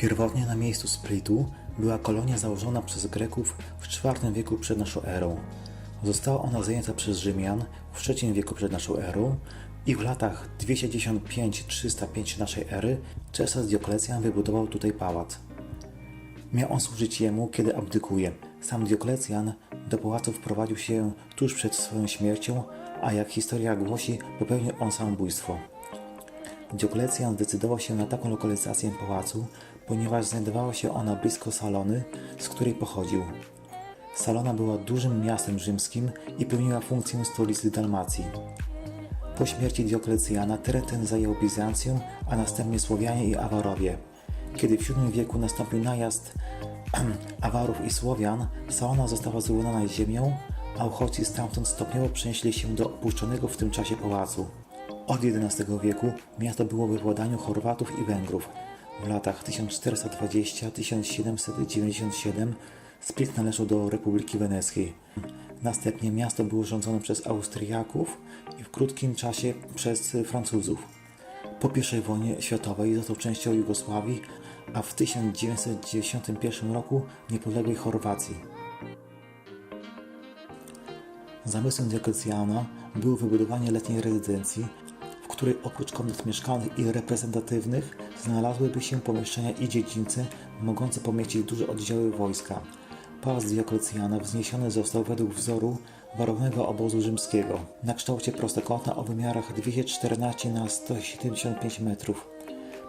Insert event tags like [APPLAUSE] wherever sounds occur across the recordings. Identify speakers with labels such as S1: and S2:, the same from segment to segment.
S1: Pierwotnie na miejscu Splitu była kolonia założona przez Greków w IV wieku przed naszą erą. Została ona zajęta przez Rzymian w III wieku przed naszą erą i w latach 295-305 naszej ery cesarz Dioklecjan wybudował tutaj pałac. Miał on służyć jemu, kiedy abdykuje. Sam Dioklecjan do pałacu wprowadził się tuż przed swoją śmiercią, a jak historia głosi, popełnił on samobójstwo. Dioklecjan zdecydował się na taką lokalizację pałacu, ponieważ znajdowała się ona blisko Salony, z której pochodził. Salona była dużym miastem rzymskim i pełniła funkcję stolicy Dalmacji. Po śmierci Dioklecjana teren ten zajął Bizancjum, a następnie Słowianie i Awarowie. Kiedy w VII wieku nastąpił najazd [CLEARS THROAT] Awarów i Słowian, Salona została zrównana z ziemią, a uchodźcy stamtąd stopniowo przenieśli się do opuszczonego w tym czasie pałacu. Od XI wieku miasto było we władaniu Chorwatów i Węgrów. W latach 1420-1797 Split należał do Republiki Weneckiej. Następnie miasto było rządzone przez Austriaków i w krótkim czasie przez Francuzów. Po I wojnie światowej został częścią Jugosławii, a w 1991 roku niepodległej Chorwacji. Zamysłem Dioklecjana było wybudowanie letniej rezydencji, której oprócz komnat mieszkalnych i reprezentatywnych znalazłyby się pomieszczenia i dziedzińce mogące pomieścić duże oddziały wojska. Pałac Dioklecjana wzniesiony został według wzoru barownego obozu rzymskiego, na kształcie prostokąta o wymiarach 214 na 175 metrów.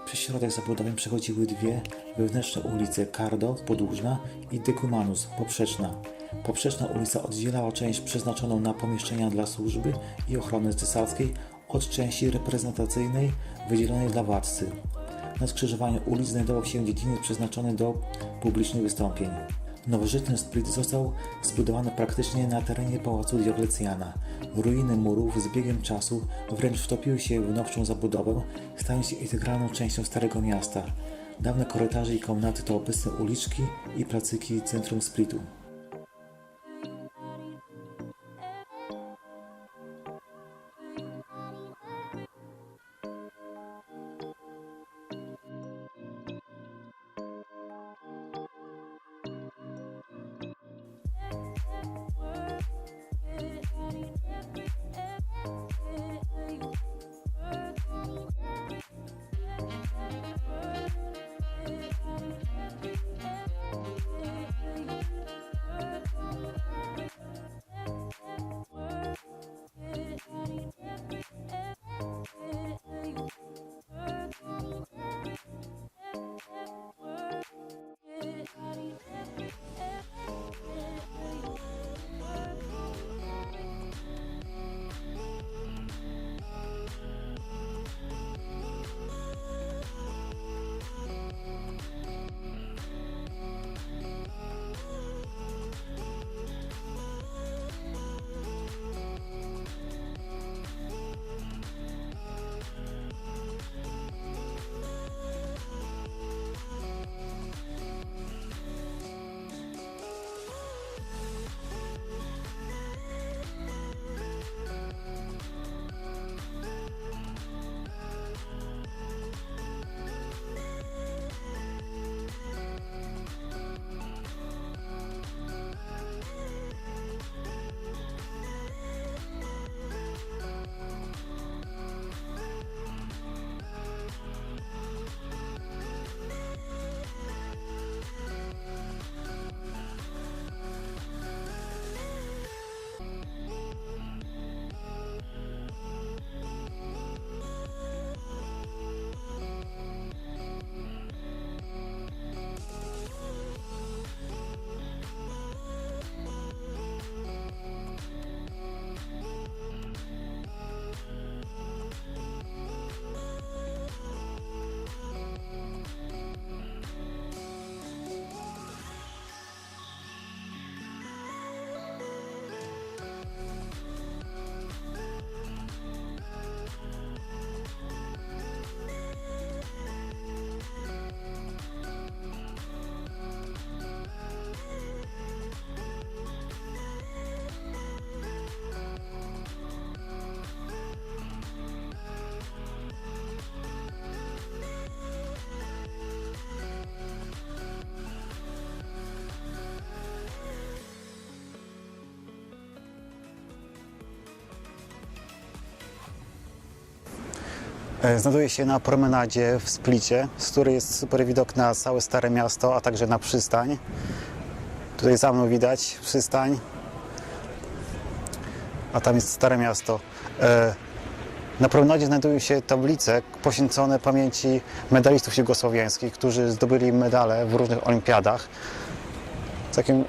S1: Przez środek zabudowy przechodziły dwie wewnętrzne ulice Cardo, podłużna i Decumanus, poprzeczna. Poprzeczna ulica oddzielała część przeznaczoną na pomieszczenia dla służby i ochrony cesarskiej od części reprezentacyjnej wydzielonej dla władcy. Na skrzyżowaniu ulic znajdował się dziedziniec przeznaczony do publicznych wystąpień. Nowożytny Split został zbudowany praktycznie na terenie pałacu Dioklecjana. Ruiny murów z biegiem czasu wręcz wtopiły się w nowszą zabudowę, stając się integralną częścią Starego Miasta. Dawne korytarze i komnaty to obecne uliczki i placyki centrum Splitu.
S2: Znajduje się na promenadzie w Splicie, z której jest super widok na całe Stare Miasto, a także na przystań. Tutaj za mną widać przystań, a tam jest Stare Miasto. E, Na promenadzie znajdują się tablice poświęcone pamięci medalistów jugosłowiańskich, którzy zdobyli medale w różnych olimpiadach. Takim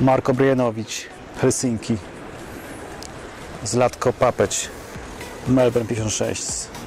S2: Marko Brianowicz, Helsinki. Zlatko Papeć, Melbourne 56.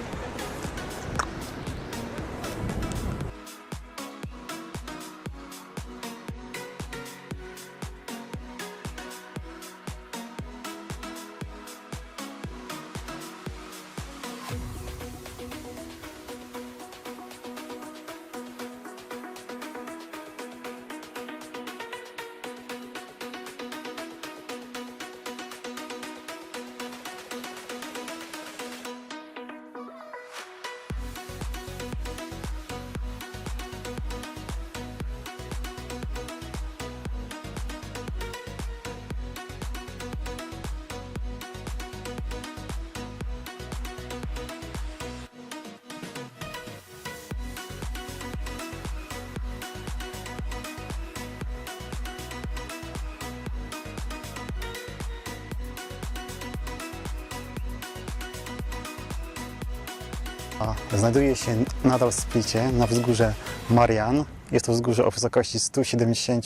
S2: Znajduje się nadal w Splicie na wzgórze Marian. Jest to wzgórze o wysokości 170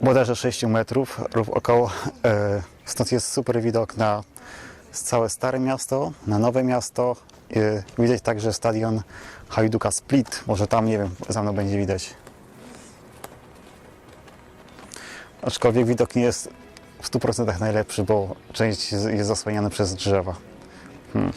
S2: bodajże 6 metrów lub około. E, stąd jest super widok na całe Stare Miasto, na Nowe Miasto. E, widać także stadion Hajduka Split. Może tam, nie wiem, za mną będzie widać. Aczkolwiek widok nie jest w 100% najlepszy, bo część jest zasłaniana przez drzewa. Hmm.